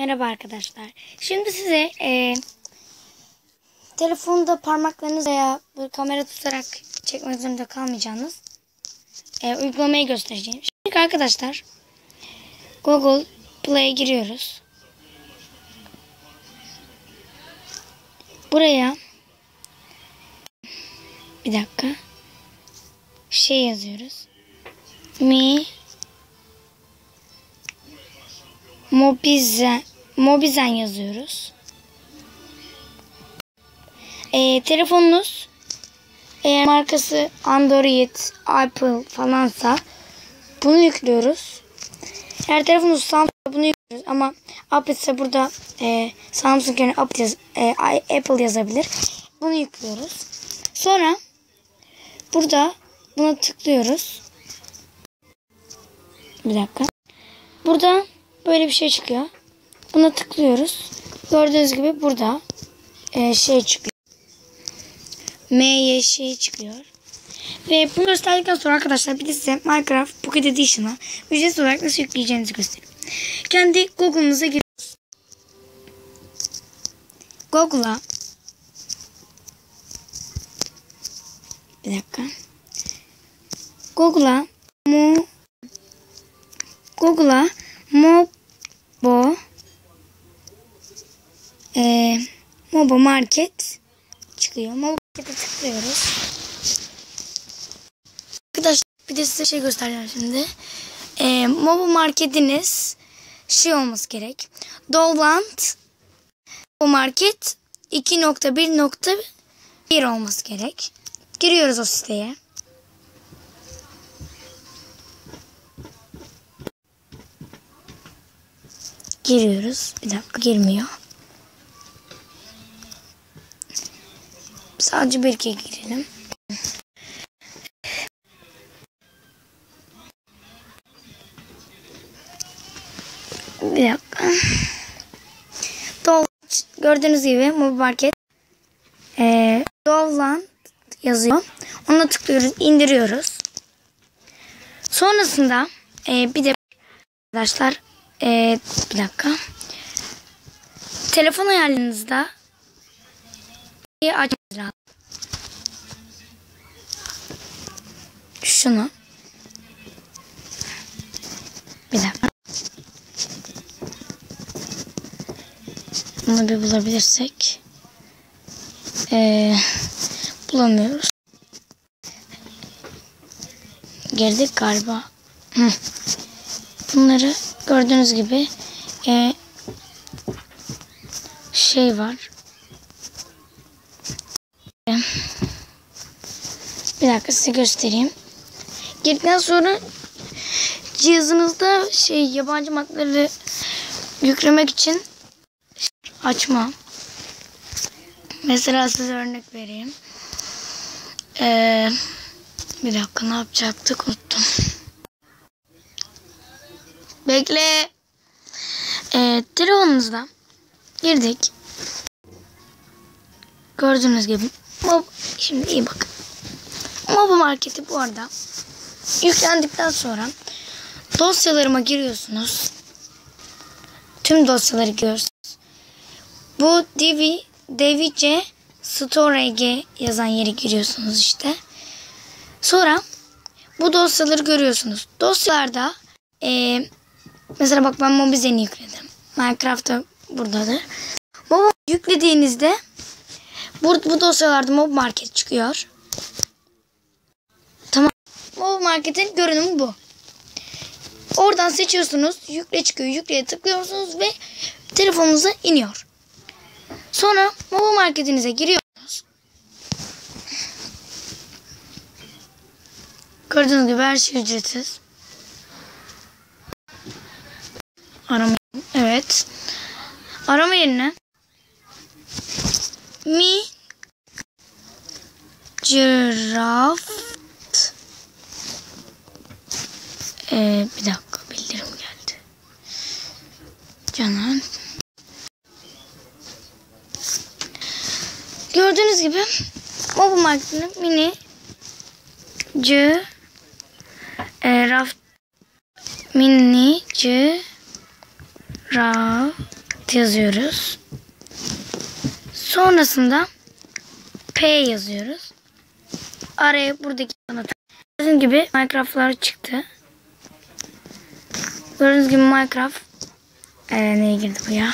Merhaba arkadaşlar. Şimdi size e, telefonda parmaklarınız veya böyle kamera tutarak çekmek zorunda kalmayacağınız e, uygulamayı göstereceğim. Şimdi arkadaşlar Google Play'e giriyoruz. Buraya bir dakika şey yazıyoruz. Mi Mobizen, Mobizen yazıyoruz. Ee, telefonunuz eğer markası Android, Apple falansa bunu yüklüyoruz. Eğer telefonunuz Samsung bunu yüklüyoruz ama Apple ise burada e, Samsung yerine Apple, yaz, e, Apple yazabilir. Bunu yüklüyoruz. Sonra burada buna tıklıyoruz. Bir dakika. Burada böyle bir şey çıkıyor. Buna tıklıyoruz. Gördüğünüz gibi burada e, şey çıkıyor. MY şey çıkıyor. Ve bunu gösterdikten sonra arkadaşlar bir de size Minecraft Pocket Edition'a ücretsiz olarak nasıl yükleyeceğinizi göstereyim. Kendi Google'ınıza giriyoruz. Google'a bir dakika. Google'a mu Google'a Mobo e, Mobo Market çıkıyor. Mobo Market'e tıklıyoruz. Arkadaşlar bir de size şey göstereceğim şimdi. E, Mobo Market'iniz şey olması gerek. Doland Mobo Market 2.1.1 olması gerek. Giriyoruz o siteye. Giriyoruz. Bir dakika girmiyor. Sadece bir kere girelim. Bir dakika. Dol gördüğünüz gibi mobil market ee, Dovland yazıyor. Ona tıklıyoruz, indiriyoruz. Sonrasında e, bir de arkadaşlar ee, bir dakika. Telefon ayarlarınızda açmanız Şunu. Bir dakika. Bunu bir bulabilirsek. Ee, bulamıyoruz. Girdik galiba. Bunları gördüğünüz gibi e, şey var. Bir dakika size göstereyim. Girdikten sonra cihazınızda şey yabancı maddeleri yüklemek için açma. Mesela size örnek vereyim. Ee, bir dakika ne yapacaktık unuttum. Bekle. Ee, telefonunuzda girdik. Gördüğünüz gibi. Mob, şimdi iyi bakın. Mob marketi bu arada yüklendikten sonra dosyalarıma giriyorsunuz. Tüm dosyaları giriyorsunuz. Bu DV, DVC Storage yazan yeri giriyorsunuz işte. Sonra bu dosyaları görüyorsunuz. Dosyalarda e, mesela bak ben Mobizen'i yükledim. Minecraft'ta buradadır. Mob yüklediğinizde bu, bu dosyalarda Mob Market çıkıyor. Market'in görünümü bu. Oradan seçiyorsunuz. Yükle çıkıyor. Yükleye tıklıyorsunuz ve telefonunuza iniyor. Sonra Mob Market'inize giriyorsunuz. Gördüğünüz gibi her şey ücretsiz. Arama. Evet. Arama yerine mi giraffe ee, bir dakika bildirim geldi. Canan. Gördüğünüz gibi Mobu marketinin mini c e, raf mini c ra yazıyoruz. Sonrasında P yazıyoruz. Araya buradaki anahtar. Gördüğünüz gibi Minecraft'lar çıktı. Gördüğünüz gibi Minecraft ee, neye girdi bu ya?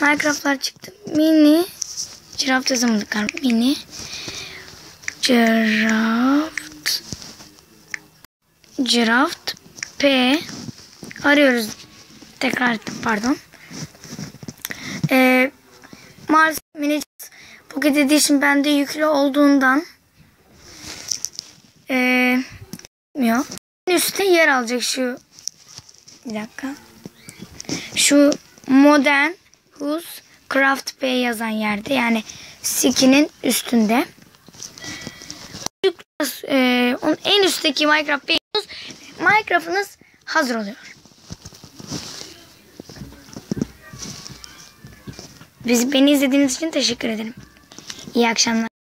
Minecraft'lar çıktı. Mini Giraffe yazamadık galiba. Mini Giraffe Giraffe P arıyoruz. Tekrar ettim pardon. Ee, maalesef mini Pocket Edition bende yüklü olduğundan ee, gitmiyor. Üstte yer alacak şu bir dakika. Şu Modern Who's Craft Pay yazan yerde yani skin'in üstünde. Ee, onun en üstteki Minecraft Pay Minecraft'ınız hazır oluyor. Biz beni izlediğiniz için teşekkür ederim. İyi akşamlar.